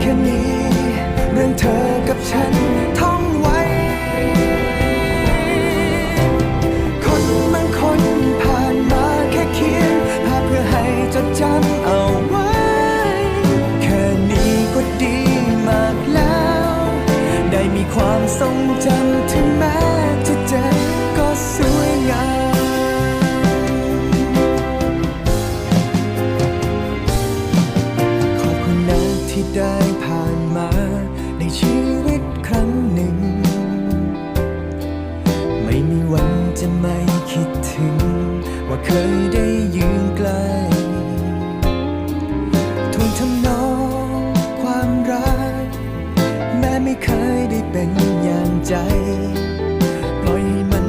แค่นี้ เรื่องเธอกับฉันท่องไว้ คนบางคนผ่านมาแค่เขียนภาพเพื่อให้จดจำเอาไว้ แค่นี้ก็ดีมากแล้ว ได้มีความทรงจำถึงแม้จะเจ็บก็สวยงามได้ จะไม่คิดถึง ว่าเคยได้ยืนใกล้ทวงทำนองความรัก แม้ไม่เคยได้เป็นอย่างใจ ปล่อยให้มัน